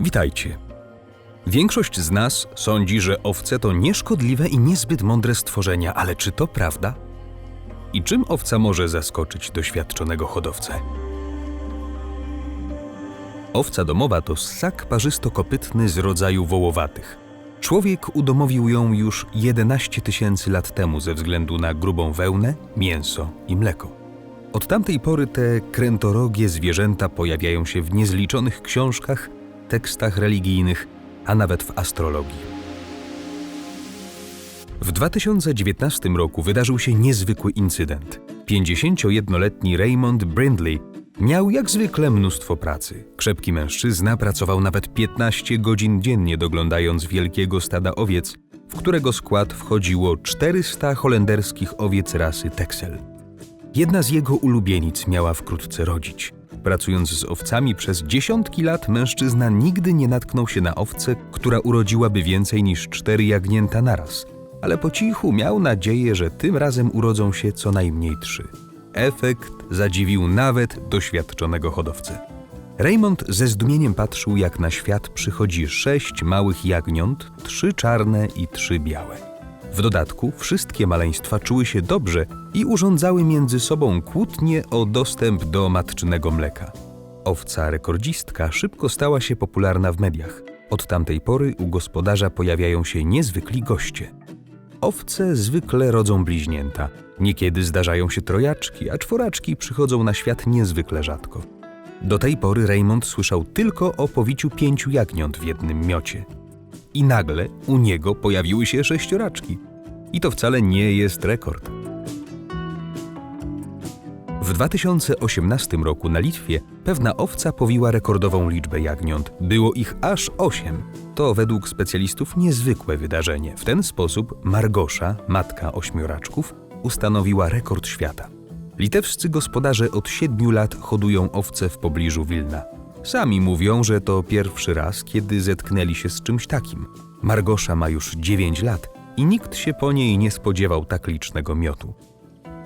Witajcie. Większość z nas sądzi, że owce to nieszkodliwe i niezbyt mądre stworzenia, ale czy to prawda? I czym owca może zaskoczyć doświadczonego hodowcę? Owca domowa to ssak parzysto-kopytny z rodzaju wołowatych. Człowiek udomowił ją już 11 tysięcy lat temu ze względu na grubą wełnę, mięso i mleko. Od tamtej pory te krętorogie zwierzęta pojawiają się w niezliczonych książkach, tekstach religijnych, a nawet w astrologii. W 2019 roku wydarzył się niezwykły incydent. 51-letni Raymond Brindley miał jak zwykle mnóstwo pracy. Krzepki mężczyzna pracował nawet 15 godzin dziennie doglądając wielkiego stada owiec, w którego skład wchodziło 400 holenderskich owiec rasy Texel. Jedna z jego ulubienic miała wkrótce rodzić. Pracując z owcami przez dziesiątki lat, mężczyzna nigdy nie natknął się na owcę, która urodziłaby więcej niż cztery jagnięta naraz. Ale po cichu miał nadzieję, że tym razem urodzą się co najmniej trzy. Efekt zadziwił nawet doświadczonego hodowcę. Raymond ze zdumieniem patrzył, jak na świat przychodzi sześć małych jagniąt, trzy czarne i trzy białe. W dodatku wszystkie maleństwa czuły się dobrze i urządzały między sobą kłótnie o dostęp do matczynego mleka. Owca rekordzistka szybko stała się popularna w mediach. Od tamtej pory u gospodarza pojawiają się niezwykli goście. Owce zwykle rodzą bliźnięta. Niekiedy zdarzają się trojaczki, a czworaczki przychodzą na świat niezwykle rzadko. Do tej pory Raymond słyszał tylko o powiciu pięciu jagniąt w jednym miocie. I nagle u niego pojawiły się sześcioraczki. I to wcale nie jest rekord. W 2018 roku na Litwie pewna owca powiła rekordową liczbę jagniąt. Było ich aż osiem. To według specjalistów niezwykłe wydarzenie. W ten sposób Margosza, matka ośmioraczków, ustanowiła rekord świata. Litewscy gospodarze od siedmiu lat hodują owce w pobliżu Wilna. Sami mówią, że to pierwszy raz, kiedy zetknęli się z czymś takim. Margosza ma już 9 lat i nikt się po niej nie spodziewał tak licznego miotu.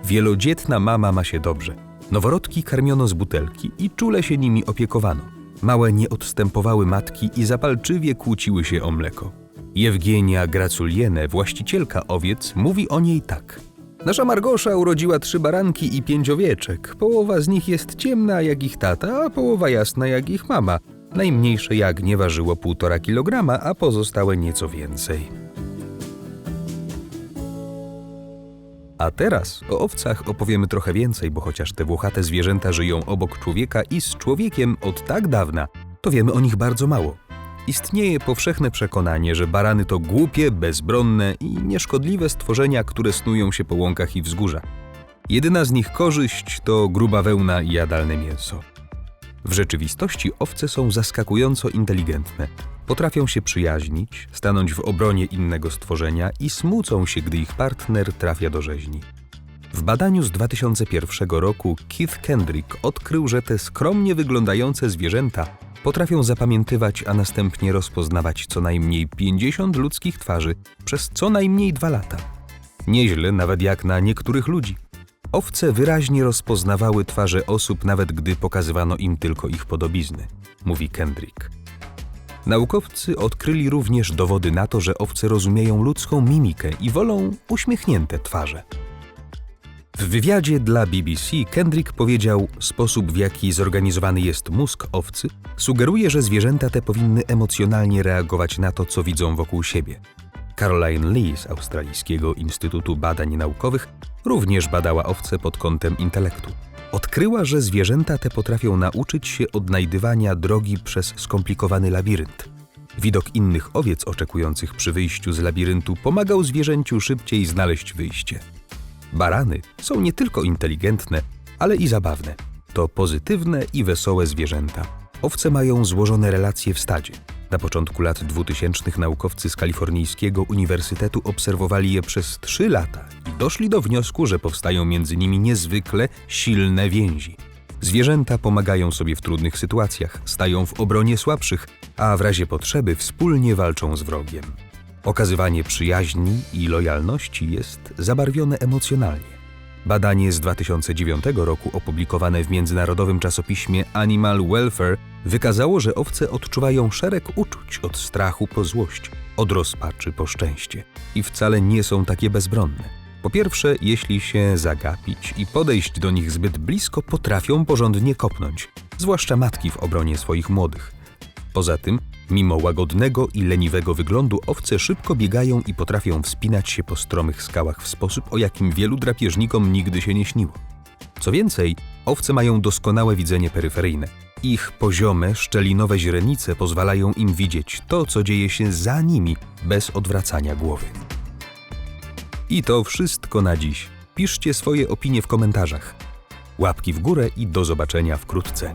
Wielodzietna mama ma się dobrze. Noworodki karmiono z butelki i czule się nimi opiekowano. Małe nie odstępowały matki i zapalczywie kłóciły się o mleko. Jewgenia Graculiene, właścicielka owiec, mówi o niej tak. Nasza Margosza urodziła trzy baranki i pięć owieczek. Połowa z nich jest ciemna jak ich tata, a połowa jasna jak ich mama. Najmniejsze jagnię ważyło półtora kilograma, a pozostałe nieco więcej. A teraz o owcach opowiemy trochę więcej, bo chociaż te włochate zwierzęta żyją obok człowieka i z człowiekiem od tak dawna, to wiemy o nich bardzo mało. Istnieje powszechne przekonanie, że barany to głupie, bezbronne i nieszkodliwe stworzenia, które snują się po łąkach i wzgórzach. Jedyna z nich korzyść to gruba wełna i jadalne mięso. W rzeczywistości owce są zaskakująco inteligentne. Potrafią się przyjaźnić, stanąć w obronie innego stworzenia i smucą się, gdy ich partner trafia do rzeźni. W badaniu z 2001 roku Keith Kendrick odkrył, że te skromnie wyglądające zwierzęta potrafią zapamiętywać, a następnie rozpoznawać co najmniej 50 ludzkich twarzy przez co najmniej dwa lata. Nieźle nawet jak na niektórych ludzi. Owce wyraźnie rozpoznawały twarze osób, nawet gdy pokazywano im tylko ich podobizny, mówi Kendrick. Naukowcy odkryli również dowody na to, że owce rozumieją ludzką mimikę i wolą uśmiechnięte twarze. W wywiadzie dla BBC Kendrick powiedział: Sposób, w jaki zorganizowany jest mózg owcy, sugeruje, że zwierzęta te powinny emocjonalnie reagować na to, co widzą wokół siebie. Caroline Lee z Australijskiego Instytutu Badań Naukowych również badała owce pod kątem intelektu. Odkryła, że zwierzęta te potrafią nauczyć się odnajdywania drogi przez skomplikowany labirynt. Widok innych owiec oczekujących przy wyjściu z labiryntu pomagał zwierzęciu szybciej znaleźć wyjście. Barany są nie tylko inteligentne, ale i zabawne. To pozytywne i wesołe zwierzęta. Owce mają złożone relacje w stadzie. Na początku lat 2000 naukowcy z kalifornijskiego uniwersytetu obserwowali je przez 3 lata i doszli do wniosku, że powstają między nimi niezwykle silne więzi. Zwierzęta pomagają sobie w trudnych sytuacjach, stają w obronie słabszych, a w razie potrzeby wspólnie walczą z wrogiem. Okazywanie przyjaźni i lojalności jest zabarwione emocjonalnie. Badanie z 2009 roku opublikowane w międzynarodowym czasopiśmie Animal Welfare wykazało, że owce odczuwają szereg uczuć od strachu po złość, od rozpaczy po szczęście i wcale nie są takie bezbronne. Po pierwsze, jeśli się zagapić i podejść do nich zbyt blisko, potrafią porządnie kopnąć, zwłaszcza matki w obronie swoich młodych. Poza tym, mimo łagodnego i leniwego wyglądu, owce szybko biegają i potrafią wspinać się po stromych skałach w sposób, o jakim wielu drapieżnikom nigdy się nie śniło. Co więcej, owce mają doskonałe widzenie peryferyjne. Ich poziome, szczelinowe źrenice pozwalają im widzieć to, co dzieje się za nimi, bez odwracania głowy. I to wszystko na dziś. Piszcie swoje opinie w komentarzach. Łapki w górę i do zobaczenia wkrótce.